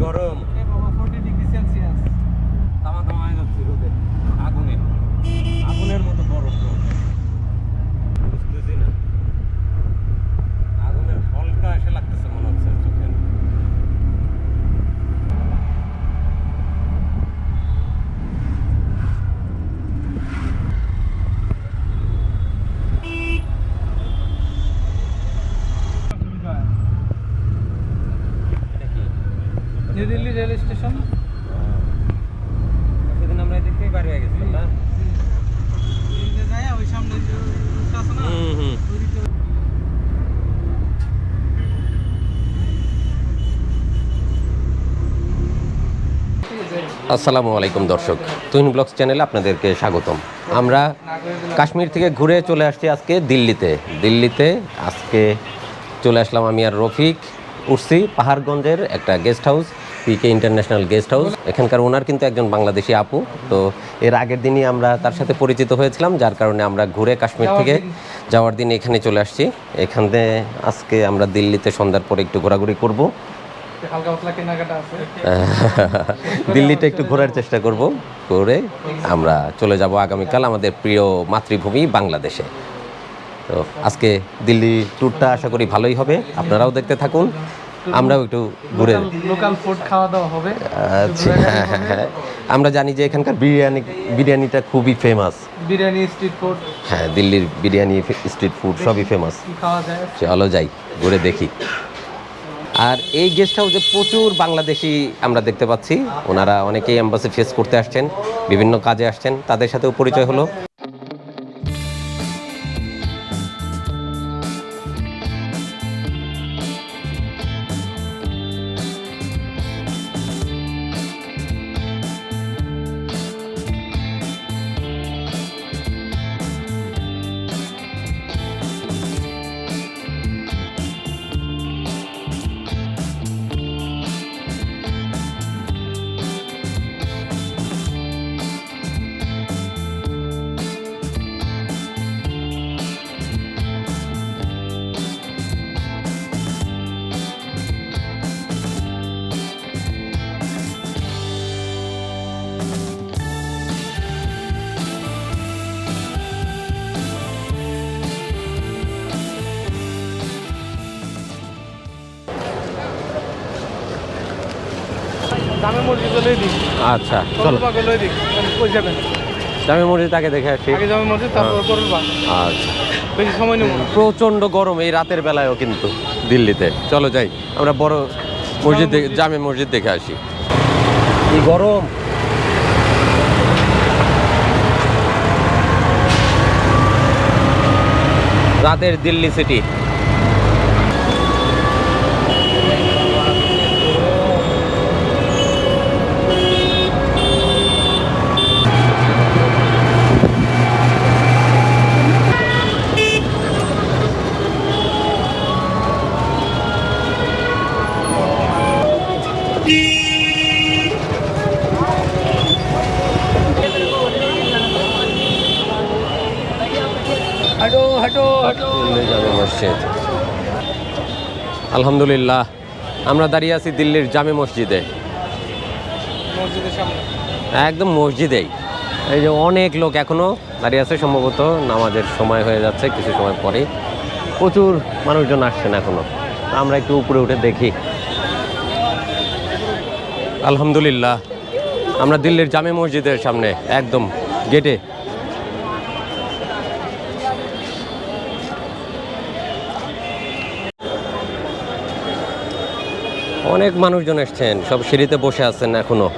গরম। এ বাবা 40 degree Celsius তামা তামা হয়ে যাচ্ছে রোদে আগুনে। আগুনের মতো রোদ। বুঝতেছি না। আগুনের ফলটা এসে লাগতেছে মনে হচ্ছে চোখে এটা কি নিউ দিল্লি রেল স্টেশন সেদিন আমরা এদিক থেকে বাইরে হয়ে গেছিলাম না দিল্লি যায় ওই সামনে যে রুটটা আছে না হুম, হুম। ওই দিকে আসসালামু আলাইকুম দর্শক। তুহিন ব্লগস চ্যানেলে আপনাদেরকে স্বাগতম। আমরা কাশ্মীর থেকে ঘুরে চলে আসছি আজকে দিল্লিতে। দিল্লিতে আজকে চলে আসলাম আমি আর রফিক উঠছি পাহাড়গঞ্জের একটা guest house PK international guest house এখানকার ওনার কিন্তু একজন বাংলাদেশি আপু। তো এর আগের দিনই আমরা তার সাথে পরিচিত হয়েছিলাম যার কারণে আমরা ঘুরে কাশ্মীর থেকে যাওয়ার দিন এখানে চলে আসছি। এখানে আজকে আমরা দিল্লিতে সন্ধ্যার পরে একটু ঘোরাঘুরি করব। হালকা পাতলা কেনাকাটা আছে। দিল্লিটা একটু ঘোরার চেষ্টা করব করে আমরা চলে যাব আগামীকাল আমাদের প্রিয় মাতৃভূমি বাংলাদেশে। তো আজকে দিল্লি ট্যুরটা আশা করি ভালোই হবে আপনারাও দেখতে থাকুন আমরাও একটু ঘুরে লোকাল ফুড খাওয়া দাওয়া হবে। আচ্ছা হ্যাঁ হ্যাঁ হ্যাঁ। আমরা জানি যে এখানকার বিরিয়ানি বিরিয়ানিটা খুবই ফেমাস বিরিয়ানি স্ট্রিট ফুড হ্যাঁ দিল্লির বিরিয়ানি স্ট্রিট ফুড সবই ফেমাস খাওয়া যায়। চলো যাই ঘুরে দেখি। আর এই গেস্ট হাউসে প্রচুর বাংলাদেশি আমরা দেখতে পাচ্ছি। ওনারা অনেকেই অ্যাম্বাসি ফেস করতে আসছেন, বিভিন্ন কাজে আসছেন। তাদের সাথেও পরিচয় হলো। জামে মসজিদ লই দিক আচ্ছা করবা লই দিক কই যাবেন? জামে মসজিদ আগে দেখে আসি। আগে জামে মসজিদ তারপর করবা। আচ্ছা। বেশি সময় নেব না। প্রচণ্ড গরম এই রাতের বেলায়ও কিন্তু দিল্লিতে। চলো যাই আমরা বড় মসজিদ দেখে- জামে মসজিদ দেখে আসি। কি গরম? রাতের দিল্লি সিটি। আলহামদুলিল্লাহ। আমরা দাঁড়িয়ে আছি দিল্লির জামে মসজিদে। একদম মসজিদেই। এই যে অনেক লোক এখনও দাঁড়িয়ে আছে, সম্ভবত নামাজের সময় হয়ে যাচ্ছে, কিছু সময় পরে প্রচুর মানুষজন আসছেন এখনও। তা আমরা একটু উপরে উঠে দেখি। আলহামদুলিল্লাহ। আমরা দিল্লির জামে মসজিদের সামনে, একদম গেটে অনেক মানুষজন এসছেন, সব সিঁড়িতে বসে আছেন এখনও।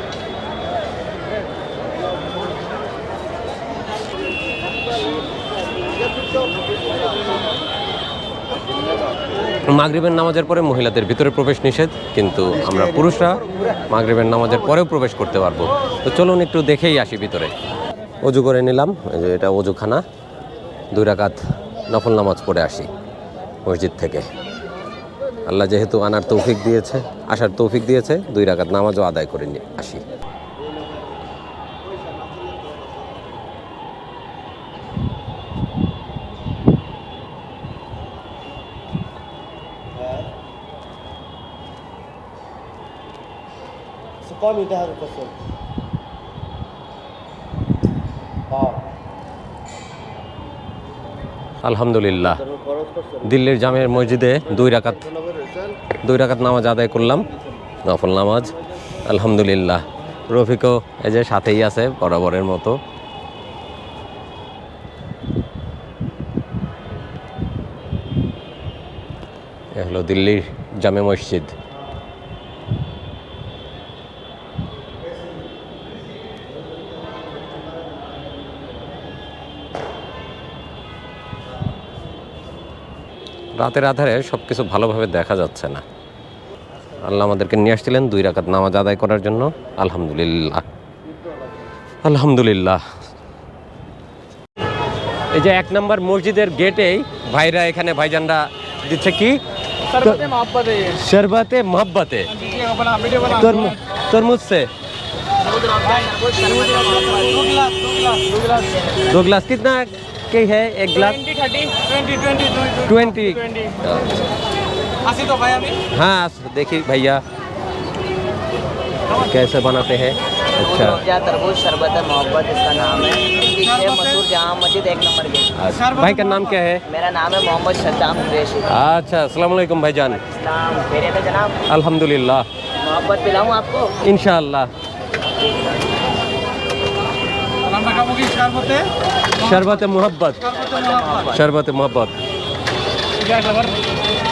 মাগরিবের নামাজের পরে মহিলাদের ভিতরে প্রবেশ নিষেধ, কিন্তু আমরা পুরুষরা মাগরিবের নামাজের পরেও প্রবেশ করতে পারব। তো চলুন একটু দেখেই আসি ভিতরে। অজু করে নিলাম যে এটা অজুখানা। দুই রাকাত নফল নামাজ পড়ে আসি, মসজিদ থেকে। আল্লাহ যেহেতু আনার তৌফিক দিয়েছে, আসার তৌফিক দিয়েছে, দুই রাকাত নামাজও আদায় করে নি আসি। আলহামদুলিল্লাহ। দিল্লির জামের মসজিদে দুই রাকাত দুই রাকাত নামাজ আদায় করলাম, নফল নামাজ। আলহামদুলিল্লাহ, রফিকও এই যে সাথেই আছে, বরাবরের মতো। এ হলো দিল্লির জামে মসজিদ। রাতের আধারে সব কিছু ভালোভাবে দেখা যাচ্ছে না। আল্লাহ আমাদেরকে নিয়ে আসছিলেন দুই রাকাত নামাজ আদায় করার জন্য আলহামদুলিল্লাহ আলহামদুলিল্লাহ এই যে এক নম্বর মসজিদের গেটেই ভাইরা এখানে ভাইজানরা দিচ্ছে কি सरबते मोहब्बत है ये শরবতে মোহব্বতে वीडियो बना वीडियो बना तरमुज से दो गिलास दो गिलास दो गिलास दो गिलास कितना के है एक गिलास twenty thirty twenty twenty twenty twenty तो भाई अभी? हाँ देखिए भैया कैसे बनाते हैं? अच्छा। तरबूज शरबत है मोहब्बत इसका नाम है। मसूर जहाँ मस्जिद एक नंबर अच्छा। भाई का नाम क्या है? मेरा नाम है मोहम्मद सद्दाम अच्छा असलम भाई जान। जनाब? अलहमदिल्ला मोहब्बत पिलाऊँ आपको? इनशाला शरबत मोहब्बत। शरबत मोहब्बत।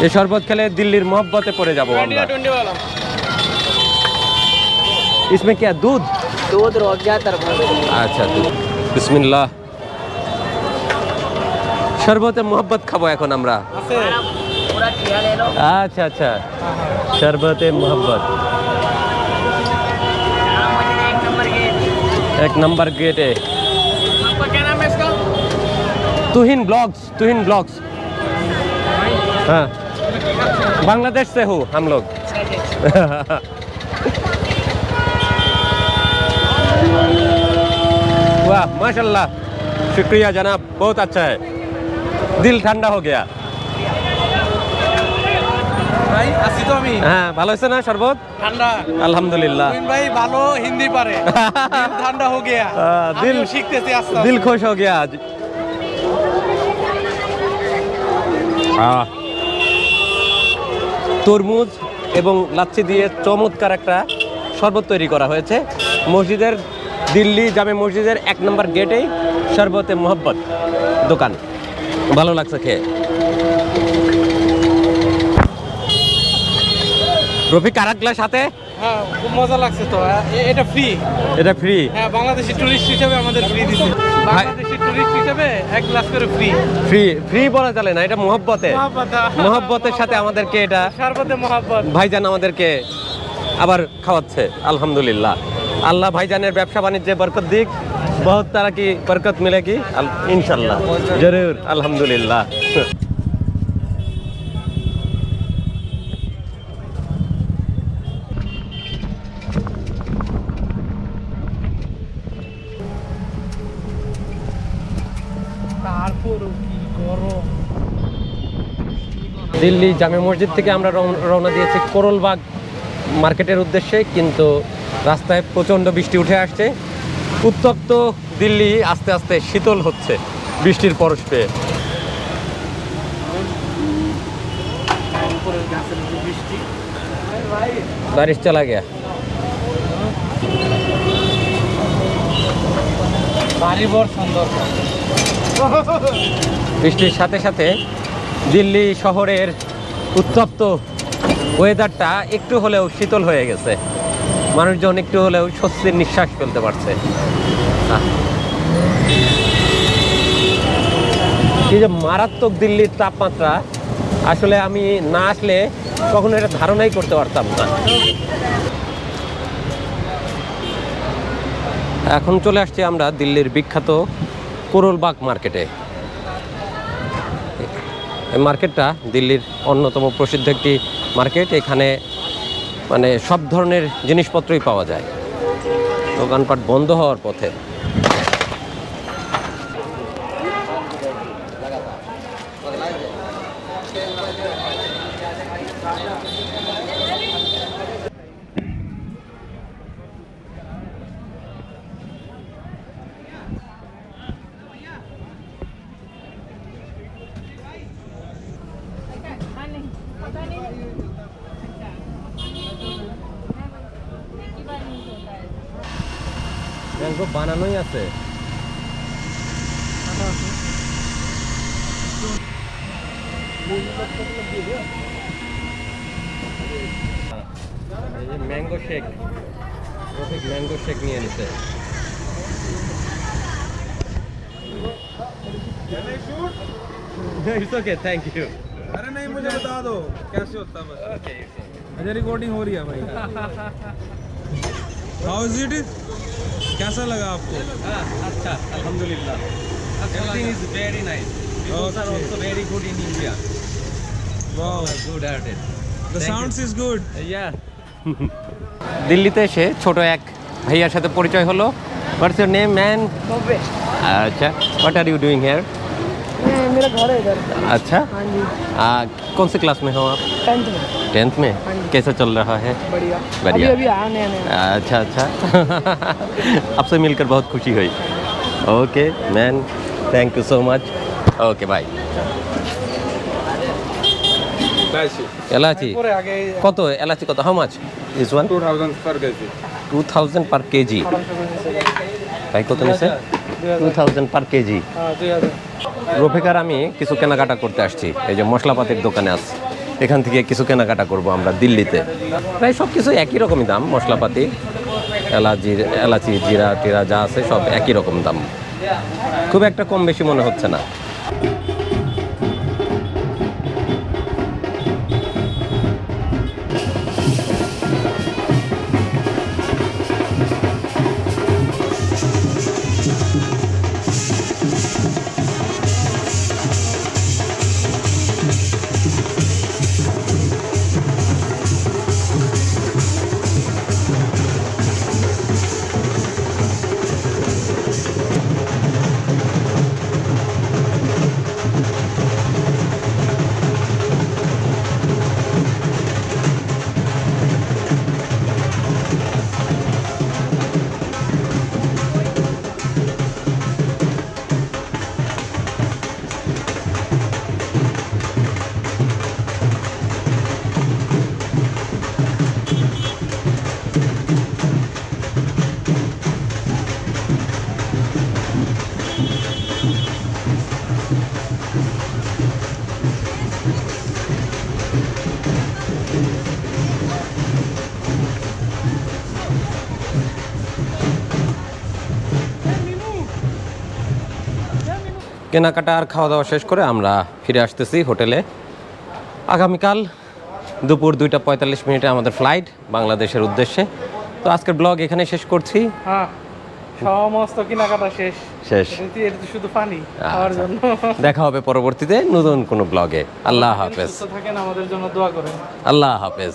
এই শরবত খেলে দিল্লির মোহব্বতে পড়ে যাব ट्वेंटी আমরা ट्वेंटी वाला इसमें क्या दूध दूध रोजा तरबूज আচ্ছা दूध বিসমিল্লাহ শরবতে মোহব্বত খাবো এখন আমরা আছে पूरा ठिया ले लो আচ্ছা আচ্ছা শরবতে মোহব্বত जहाँ मस्जिद एक नंबर के এক নাম্বার গেটে आपका क्या नाम है इसका तुहिन ब्लॉग्स तुहिन ब्लॉग्स हाँ बांग्लादेश से हूँ हम लोग वाह माशाल्लाह शुक्रिया जनाब बहुत अच्छा है दिल ठंडा हो गया ভাই আসি তো আমি হ্যাঁ ভালো হয়েছে না শরবত ঠান্ডা আলহামদুলিল্লাহ তুমিন ভাই ভালো হিন্দি পারে দিল ঠান্ডা হো গিয়া আহ, দিল আমিও শিখতেছি আস্তে दिल আস্তে खुश हो गया आज আহ, তরমুজ এবং লাচ্ছি দিয়ে চমৎকার একটা শরবত তৈরি করা হয়েছে। মসজিদের দিল্লি জামে মসজিদের এক নম্বর গেটেই শরবতে মোহব্বত দোকান। ভালো লাগছে খেয়ে। রফিক, আর হাতে। হ্যাঁ খুব মজা লাগছে তো এটা ফ্রি এটা ফ্রি হ্যাঁ বাংলাদেশি টুরিস্ট হিসেবে আমাদের ফ্রি দিচ্ছে বাংলাদেশি টুরিস্ট হিসেবে এক গ্লাস করে ফ্রি ফ্রি ফ্রি বলা চলে না এটা মোহব্বতে। মোহব্বতের সাথে আমাদেরকে এটা মোহাব্বত। ভাইজান আমাদেরকে আবার খাওয়াচ্ছে আলহামদুলিল্লাহ। আল্লাহ ভাইজানের ব্যবসা বাণিজ্যে বরকত দিক বহুত তারা কি বরকত মিলে কি? ইনশাল্লাহ। জরুর আলহামদুলিল্লাহ। দিল্লি জামে মসজিদ থেকে আমরা রওনা দিয়েছি করলবাগ মার্কেটের উদ্দেশ্যে কিন্তু রাস্তায় প্রচণ্ড বৃষ্টি উঠে আসছে। উত্তপ্ত দিল্লি আস্তে আস্তে শীতল হচ্ছে বৃষ্টির পরশ পেয়ে। বারিশ চলা গিয়া। বৃষ্টির সাথে সাথে দিল্লি শহরের উত্তপ্ত ওয়েদারটা একটু হলেও শীতল হয়ে গেছে। মানুষজন একটু হলেও স্বস্তির নিঃশ্বাস ফেলতে পারছে। এই যে মারাত্মক দিল্লির তাপমাত্রা, আসলে আমি না আসলে কখনো এটা ধারণাই করতে পারতাম না। এখন চলে আসছি আমরা দিল্লির বিখ্যাত কোরলবাগ মার্কেটে। মার্কেটটা দিল্লির অন্যতম প্রসিদ্ধ একটি মার্কেট। এখানে মানে সব ধরনের জিনিসপত্রই পাওয়া যায়। দোকানপাট বন্ধ হওয়ার পথে ম্যাঙ্গো বানানোই আছে এই যে mango shake Rafiq mango shake নিয়ে নিছে इट्स ओके थैंक यू अरे नहीं मुझे बता दो कैसे होता है बस ओके अजय रिकॉर्डिंग हो रही है भाई हाउ इज इट कैसा लगा आपको अच्छा अल्हम्दुलिल्लाह everything is very nice people are Okay. also very good in India wow good at it the sounds is good দিল্লিতে এসে ছোট এক ভাইয়ার সাথে পরিচয় হলো হোয়াটস योर नेम मैन नब्बे अच्छा what are you doing here मैं मेरा घर है इधर अच्छा हाँ जी आ, कौन से क्लास में हो आप टेंथ में टेंथ में हाँ जी। कैसा चल रहा है बढ़िया बढ़िया। अभी अभी आया नया नया अच्छा अच्छा आपसे मिलकर बहुत खुशी हुई okay man thank you so much okay bye এলাচি পরে আগে কত এলাচি কত হাউ মাছ দিস ওয়ান 2000 पर KG two thousand per KG ভাই কত নিছে টু থাউজেন্ড পার কেজি রফিকার আমি কিছু কেনাকাটা করতে আসছি। এই যে মশলাপাতির দোকানে আছি। এখান থেকে কিছু কেনাকাটা করব আমরা দিল্লিতে। প্রায় সব কিছু একই রকমই দাম মশলাপাতি এলাচি এলাচি জিরা টিরা যা আছে সব একই রকম দাম। খুব একটা কম বেশি মনে হচ্ছে না। কেনাকাটা আর খাওয়া দাওয়া শেষ করে আমরা ফিরে আসতেছি হোটেলে। আগামীকাল দুপুর দুইটা পঁয়তাল্লিশ মিনিটে আমাদের ফ্লাইট বাংলাদেশের উদ্দেশ্যে। তো আজকের ব্লগ এখানে শেষ করছি। হ্যাঁ সমস্ত কেনাকাটা শেষ। শেষ। শুধু পানি খাওয়ার জন্য। দেখা হবে পরবর্তীতে নতুন কোনো ব্লগে। আল্লাহ হাফেজ। থাকেন আমাদের জন্য দোয়া করেন। আল্লাহ হাফেজ।